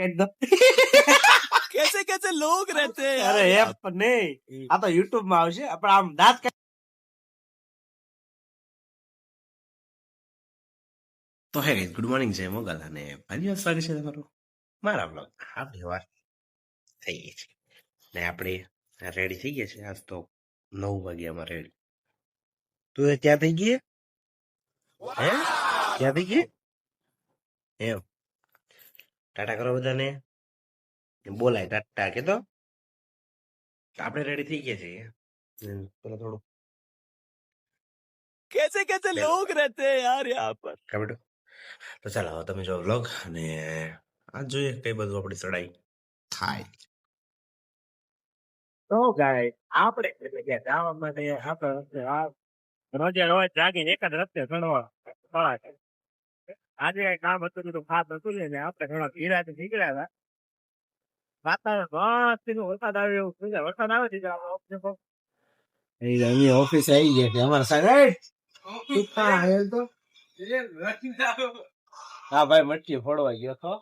एकदम कैसे कैसे लोग रहते हैं અરે એ પણ નહીં આ તો યુટ્યુબ માં આવશે પણ આમ દાંત કાઢ- તો હે ગુડ મોર્નિંગ જય મોગલ અને ફરી વાર સ્વાગત છે તમારું મારા બ્લોગ આપણી વાર થઈ ગઈ છે ને આપણે રેડી થઈ ગયા છે આજ તો નવ વાગ્યામાં રેડી તું એ ક્યાં થઈ ગઈ હે ક્યાં થઈ ગઈ એમ ટાટા કરો બધાને. બોલાય ટાટા કે તો? આપણે રેડી થઈ ગયા છીએ. પેલા થોડું કેસે કેસે લોગ રહેતે યાર યહાં પર. કમેટો તો ચાલો હવે તમે જો વ્લોગ અને આ જોઈએ કઈ બધું આપણી ચડાઈ થાય. તો ગાય આપણે એટલે કે જવા માટે આપણે રોજે રોજ જાગીને એક જ રસ્તે ગણવા આજે કઈ કામ હતું તો ખાસ હતું ને આપણે ઘણા ધીરાથી નીકળ્યા હતા. વાતાવરણ મસ્તનું વરસાદ આવે એવું વરસાદ આવે છે અમે ઓફિસ આવી ગયા છે. અમારા સાહેબ હા ભાઈ મટકી ફોડવા ગયો તો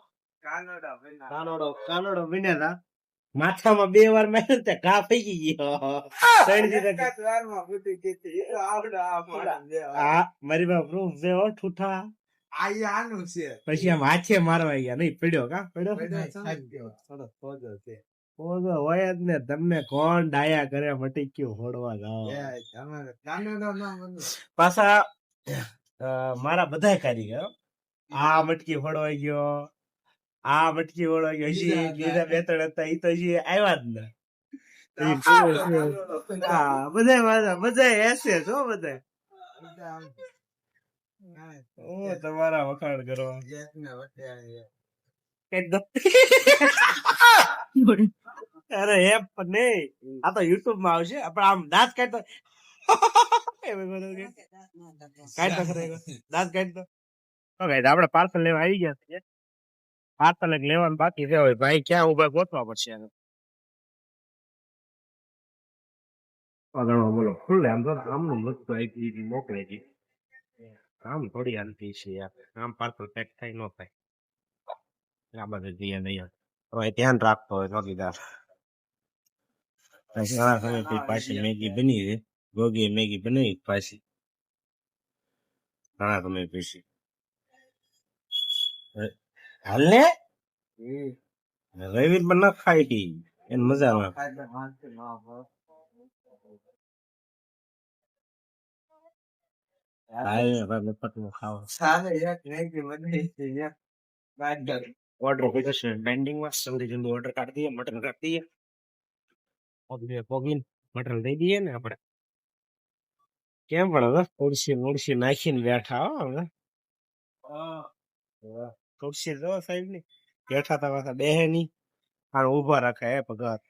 કાનોડો કાનોડો વિનેલા માથામાં બે વાર માર્યું તે ઘા ફેંકી ગયો. ત્રણ હા મારી પાસે proof છે હો છે. પછી આમ હાથે મારવા ગયા. નહીં પડ્યો કા? પડ્યો? પોજો હોય જ ને તમને કોણ ડાયા કરે મટીક્યું ફોડવા જાઓ. પાછા મારા બધા કારીગર. આ મટકી ફોડવા ગયો આ મટકી ફોડવા ગયો. હજી બીજા બે ત્રણ હતા. એ તો હજી આવ્યા જ ને. હા બધા મારા બધા હેસે છો બધા હું તમારા વખાણ કરવા અરે એ પણ નહીં. આ તો યુટ્યુબમાં આવશે. પણ આમ દાંત કાઢતો. એમ બધું કે. કાઢતો ખરો એક વાર. દાંત કાઢતો ઓકે આપણે પાર્સલ લેવા આવી ગયા છીએ. પાર્સલ એક લેવાનું બાકી છે. હવે ભાઈ ક્યાં ઊભા ગોતવા પડશે. બોલો. ખુલ્લે આમ તો આમનું વસ્તુ આવી મોકલે છે. આમ થોડી હાલતી છે યાર. આમ પાર્સલ પેક થાય ન થાય. આ બધું ધ્યાન નહીં હવે ધ્યાન રાખતો હોય ચોકીદાર. પછી ઘણા સમયથી પાછી મેગી બની છે ગોગી મેગી બનાવી પાછી. ઘણા સમય પછી હાલ ને રવિ પણ ન ખાઈ હતી. એને મજા આવે. હાલ ભાઈ મફતનું ખાવા ઓર્ડર કર્યો છે પેન્ડિંગમાં જલ્દી જલ્દી ઓર્ડર કાઢી દઈએ મટન કાઢી દઈએ પોગી પોગીને મટન દઈ દઈએ ને આપણે કેમ પણ હવે નાખીને બેઠા હો હવે ખુરશી જો સાહેબની બેઠા તા પાછા બેહે ની આને ઊભા રાખે હે પગાર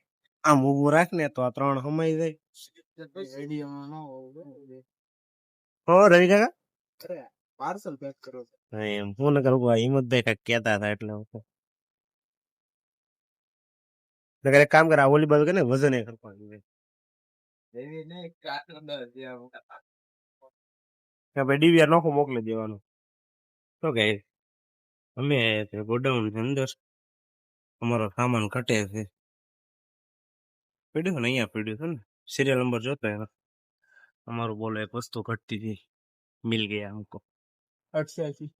આમ ઉભું રાખ ને તો આ ત્રણ હમાઈ જાય હો રવિ કાકા? પાર્સલ પેક કરો એમ ફોન નકર ઊભા હિંમતભાઈ કાંઈક કહેતા હતા એટલે. નકર એક કામ કરે ઓલી બાજુ કે ને વજન એ કરવાનું કે ભાઈ ડીવીઆર નોખો મોકલી દેવાનું. તો કે અમે ગોડાઉન અંદર અમારો સામાન કટે છે. પીડ્યું ને અહીંયા પડ્યું છે ને? સિરિયલ નંબર જોતો એનો. અમારું બોલો એક વસ્તુ ઘટતી હતી મિલ ગયા हमको અઠ્યાસી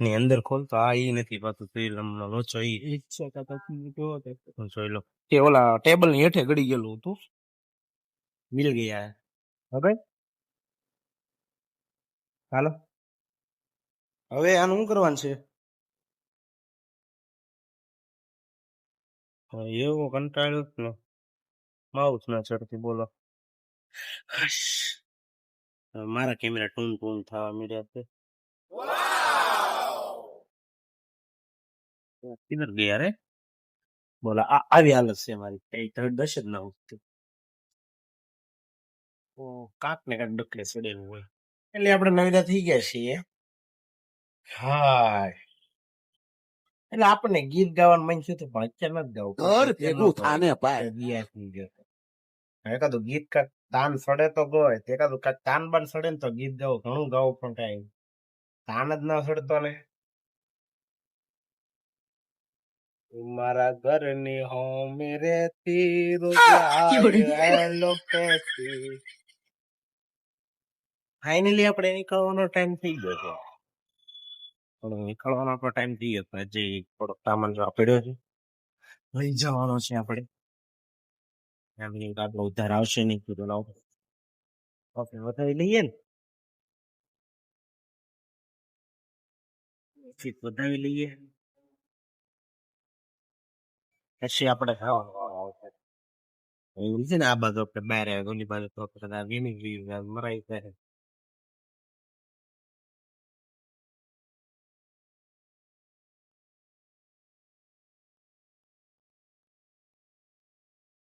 ની અંદર ખોલતો આ ઈ નથી પાછું સિરિયલ નંબર લોચો ઈ ઈચ્છા કરતા જોવો તો હું જોઈ લો કે ઓલા ટેબલ ની હેઠે ગડી ગયેલું હતું મિલ ગયા હવે હાલો હવે આનું શું કરવાનું છે હા, એવો કંટાળ્યો જ ને ચડતી બોલો. મારા કેમેરા ટૂન ટૂન થવા માંડ્યા છે. કિધર ગયા રે? બોલા આ આવી હાલત છે મારી. કઈ ધડ દશ જ ના ઉઠતી ઓ કાંક ને કાંક ડકલે ચડેલું હોય. એટલે આપણે નવીદા થઈ ગયા છીએ. હાય. એટલે આપણને ગીત ગાવાનું મન છે તો પણ અત્યારે નથી ગાવું ઘર ભેગું થાને પાય વિયાસની ગયો. એકાદું ગીત કાંક તાન સડે તો ગોય તે એકાદું કાંક તાન બાન સડે ને તો ગીત ગાવું ઘણું ગાવું પણ કાંઈ તાન જ ના સડતો ને. મારા ઘરની હો મેરે થી ફાઇનલી આપણે નીકળવાનો ટાઈમ થઈ ગયો છે. થોડો નીકળવાનો આપણો ટાઈમ થઈ ગયો હજી થોડોક સામાન પડ્યો છે. લઈ જવાનો છે આપણે. એમ આવશે નહીં. કીધું, લાવો ઓકે વધારી લઈએ ને. ફીટ વધાવી લઈએ. પછી આપણે ખાવાનું આવશે છે. ને આ બાજુ આપણે બહાર આવે ઓલી બાજુ તો આપણે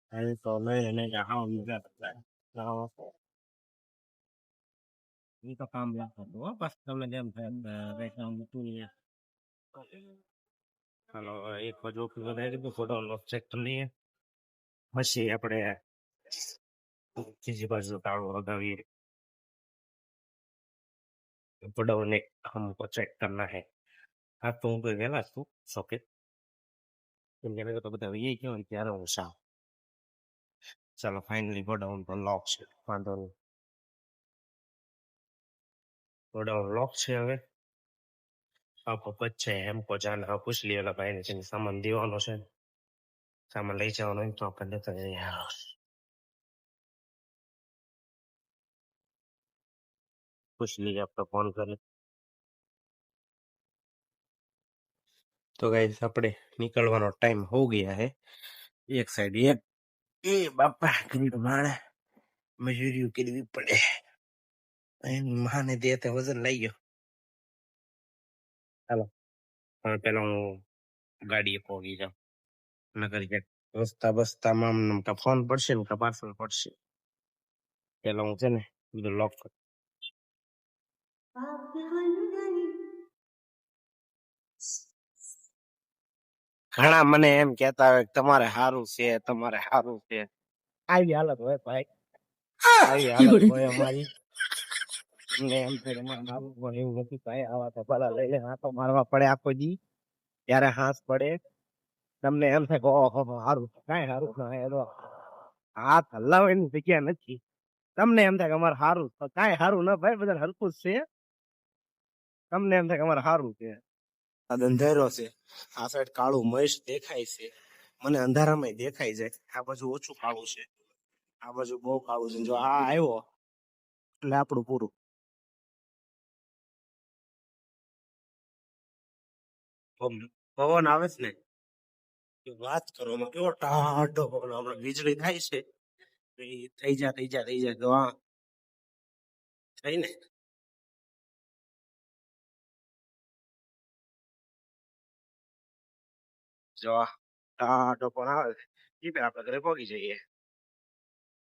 ไอ้ตัวเลยในกะเฮามีแต่แบบเรานี่ก็คำละตัวปัสกำลังจะแบบไปทำตัวนี้ฮัลโหลไอ้คนดูคืออะไรที่เป็นคนเอาล็อกเช็คตัวนี้มาเสียไปเลยที่จีบจะตาวก็วี प्रोडक्ट ने हमको चेक करना है आप तुम तो गया ना सॉकेट तुम कहने को तो बताइए क्यों क्या रहा हूँ साहब ચાલો ફાઇનલી ગોડાઉન પર લોક છે. વાંધો નહીં. ગોડાઉન લોક છે હવે. આપો બચ્ચે એમ કો જાન. હા, પૂછ લા ભાઈને છે સામાન દેવાનો છે સામાન લઈ જવાનો તો આપણે લેતા જઈએ પૂછ લઈએ, આપણે ફોન કરે. તો ગાઈસ આપણે નીકળવાનો ટાઈમ હો ગયા હે. એક સાઈડ એક એ બાપા ગ્રીડ માણે મજૂરી કરવી પડે. એની માને દે તે વજન લઈ ગયો ચાલો હવે પેલા હું ગાડીએ પહોંચી જાઉં. નગર કે રસ્તા બસ્તામાં આમ કા ફોન પડશે ને કા પાર્સલ પડશે. પેલા હું છે ને બધું લોક કર. ઘણા મને એમ કેતા હોય તમારે સારું છે તમારે સારું છે. આવી હાલત હોય ભાઈ. આવી હાલત હોય અમારી. અમને એમ થાય કે અમારે પણ એવું નથી ભાઈ આવા તો લઈ લે હાથો મારવા પડે આખો દી. ત્યારે હાથ પડે. તમને એમ થાય કે ઓહો સારું કાંઈ સારું ના એ તો હાથ હલાવવાની જગ્યા નથી. તમને એમ થાય કે અમારે સારું કાંઈ સારું ના ભાઈ બધા હરકું છે. તમને એમ થાય કે અમારે સારું છે. આ અંધારો છે. આ સાઈડ કાળું મહેશ દેખાય છે. મને અંધારામાં દેખાય છે. આ બાજુ ઓછું કાળું છે. આ બાજુ બહુ કાળું છે. જો આ આવ્યો, એટલે આપણું પૂરું. પવન આવે છે ને? વાત કરો કેવો ટાઢો પવન, હમણાં વીજળી થાય છે. થઈ જા થઈ જા થઈ જા. તો થઈ ને? જો આ ટાઢો પણ આવે એ આપણે ઘરે પહોંચી જઈએ